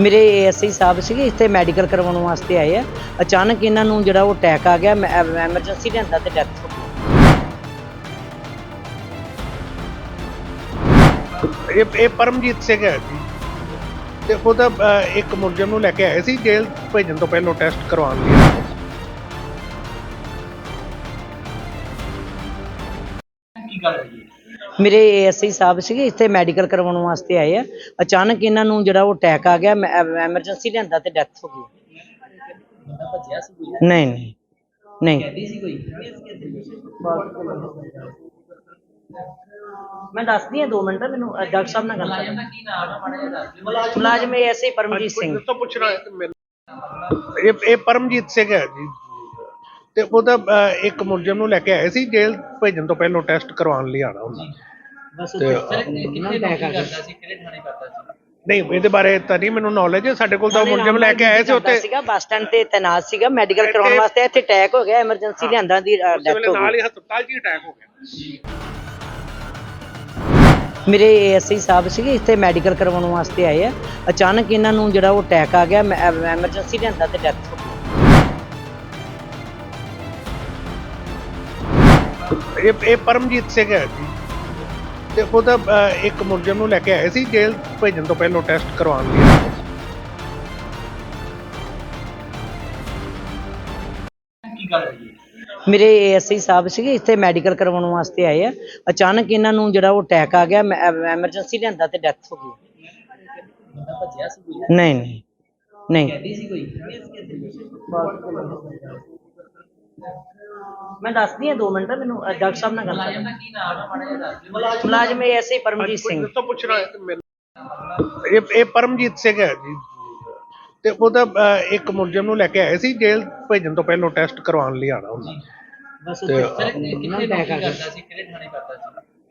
ਮੇਰੇ ਏਐਸਆਈ ਸਾਹਿਬ ਸੀਗੇ ਇੱਥੇ ਮੈਡੀਕਲ ਕਰਵਾਉਣ ਵਾਸਤੇ ਆਏ ਆ। ਅਚਾਨਕ ਇਹਨਾਂ ਨੂੰ ਜਿਹੜਾ ਉਹ ਅਟੈਕ ਆ ਗਿਆ ਐਮਰਜੈਂਸੀ ਲਿਆਂਦਾ ਤੇ ਡੈਥ ਹੋ ਗਈ ਇਹ ਇਹ ਪਰਮਜੀਤ ਸਿੰਘ ਹੈ ਜੀ। ਤੇ ਉਹਦਾ ਅਹ, ਇੱਕ ਮੁਲਜ਼ਮ ਨੂੰ ਲੈ ਕੇ ਆਏ ਸੀ ਜੇਲ੍ਹ ਭੇਜਣ ਤੋਂ ਪਹਿਲਾਂ ਟੈਸਟ ਕਰਵਾਉਣ ਲਈ ਮੇਰੇ ਏਐਸਆਈ ਸਾਹਿਬ ਸੀਗੇ ਇੱਥੇ ਮੈਡੀਕਲ ਕਰਵਾਉਣ ਵਾਸਤੇ ਆਏ ਆ। ਅਚਾਨਕ ਇਹਨਾਂ ਨੂੰ ਜਿਹੜਾ ਉਹ ਅਟੈਕ ਆ ਗਿਆ ਐਮਰਜੈਂਸੀ ਲਿਆਂਦਾ ਤੇ ਡੈਥ ਹੋ ਗਈ। ਨਹੀਂ ਨਹੀਂ ਨਹੀਂ। ਮੈਂ ਦੱਸਦੀ ਹਾਂ 2 ਮਿੰਟ ਮੈਨੂੰ ਅ, ਡਾਕਟਰ ਸਾਹਿਬ ਨਾਲ ਗੱਲ ਕਰਨੀ। ਮੁਲਾਜ਼ਮ ਏਐਸਆਈ ਪਰਮਜੀਤ ਸਿੰਘ। ਤੋਂ ਪੁੱਛਣਾ ਹੈ ਤੇ ਮੈਨੂੰ। ਇਹ ਇਹ ਪਰਮਜੀਤ ਸਿੰਘ ਹੈ ਜੀ। ਤੇ ਉਹਦਾ ਅਹ, ਇੱਕ ਮੁਲਜ਼ਮ ਨੂੰ ਲੈ ਕੇ ਆਏ ਸੀ ਜੇਲ੍ਹ ਭੇਜਣ ਤੋਂ ਪਹਿਲਾਂ ਟੈਸਟ ਕਰਵਾਉਣ ਲਈ ਆਣਾ ਹੁੰਦਾ ਬਸ ਤੇ ਨਹੀਂ ਇਹਦੇ ਬਾਰੇ ਤਾਂ ਨਹੀਂ ਮੈਨੂੰ ਨੌਲੇਜ ਹੈ ਸਾਡੇ ਕੋਲ ਤਾਂ ਮੁਲਜ਼ਮ ਲੈ ਕੇ ਆਏ ਸੀ ਉੱਥੇ। ਸੀਗਾ ਬੱਸ ਸਟੈਂਡ ਤੇ ਤੈਨਾਤ ਸੀਗਾ ਮੈਡੀਕਲ ਕਰਾਉਣ ਵਾਸਤੇ ਇੱਥੇ ਅਟੈਕ ਹੋ ਗਿਆ ਐਮਰਜੈਂਸੀ ਲਿਆਂਦਾ ਦੀ ਉਸੇ ਡੈਥ ਵੇਲੇ ਹੋ ਨਾਲ ਗਈ ਹੀ ਹਸਪਤਾਲ 'ਚ ਹੀ ਅਟੈਕ ਹੋ ਗਿਆ। ਮੇਰੇ ਏਐਸਆਈ ਸਾਹਿਬ ਸੀਗੇ ਇੱਥੇ ਮੈਡੀਕਲ ਕਰਵਾਉਣ ਵਾਸਤੇ ਆਏ ਆ। ਅਚਾਨਕ ਇਹਨਾਂ ਨੂੰ ਜਿਹੜਾ ਉਹ ਅਟੈਕ ਆ ਗਿਆ ਐਮਰਜੈਂਸੀ ਲਿਆਂਦਾ ਤੇ ਡੈਥ ਹੋ ਇਹ ਇਹ ਪਰਮਜੀਤ ਸਿੰਘ ਹੈ ਜੀ। ਤੇ ਉਹਦਾ ਅਹ, ਇੱਕ ਮੁਲਜ਼ਮ ਨੂੰ ਲੈ ਕੇ ਆਏ ਸੀ ਜੇਲ੍ਹ ਭੇਜਣ ਤੋਂ ਪਹਿਲਾਂ ਟੈਸਟ ਕਰਵਾਉਣ ਲਈ। ਮੇਰੇ ਏਐਸਆਈ ਸਾਹਿਬ ਸੀਗੇ ਇੱਥੇ ਮੈਡੀਕਲ ਕਰਵਾਉਣ ਵਾਸਤੇ ਆਏ ਆ। ਅਚਾਨਕ ਇਹਨਾਂ ਨੂੰ ਜਿਹੜਾ ਉਹ ਅਟੈਕ ਆ ਗਿਆ ਐਮਰਜੈਂਸੀ ਲਿਆਂਦਾ ਤੇ ਡੈਥ ਹੋ ਗਈ। ਨਹੀਂ ਨਹੀਂ ਨਹੀਂ। ਮੈਂ ਦੱਸਦੀ ਹਾਂ 2 ਮਿੰਟ ਮੈਨੂੰ ਡਾਕਟਰ ਸਾਹਿਬ ਨਾਲ ਗੱਲ ਕਰਨੀ। ਮੁਲਾਜ਼ਮ ਏਐਸਆਈ ਪਰਮਜੀਤ ਸਿੰਘ। ਤੋਂ ਪੁੱਛਣਾ ਹੈ ਤੇ ਮੈਨੂੰ ਇਹ ਇਹ ਪਰਮਜੀਤ ਸਿੰਘ ਹੈ ਜੀ। ਤੇ ਉਹਦਾ ਇੱਕ ਮੁਲਜ਼ਮ ਨੂੰ ਲੈ ਕੇ ਆਏ ਸੀ ਜੇਲ੍ਹ ਭੇਜਣ ਤੋਂ ਪਹਿਲਾਂ ਟੈਸਟ ਕਰਵਾਉਣ ਲਈ ਆਣਾ ਹੁੰਦਾ। ਬਸ ਤੇ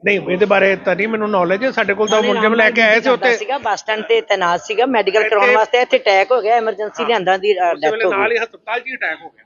ਨਹੀਂ ਇਹਦੇ ਬਾਰੇ ਤਾਂ ਨਹੀਂ ਮੈਨੂੰ ਨੌਲੇਜ ਹੈ ਸਾਡੇ ਕੋਲ ਤਾਂ ਮੁਲਜ਼ਮ ਲੈ ਕੇ ਆਏ ਸੀ ਉੱਥੇ। ਸੀਗਾ ਬੱਸ ਸਟੈਂਡ ਤੇ ਤੈਨਾਤ ਸੀਗਾ ਮੈਡੀਕਲ ਕਰਾਉਣ ਵਾਸਤੇ ਇੱਥੇ ਅਟੈਕ ਹੋ ਗਿਆ ਐਮਰਜੈਂਸੀ ਲਿਆਂਦਾ ਦੀ ਡੈਥ ਹੋ ਨਾਲ ਗਈ ਹੀ ਹਸਪਤਾਲ 'ਚ ਹੀ ਅਟੈਕ ਹੋ ਗਿਆ।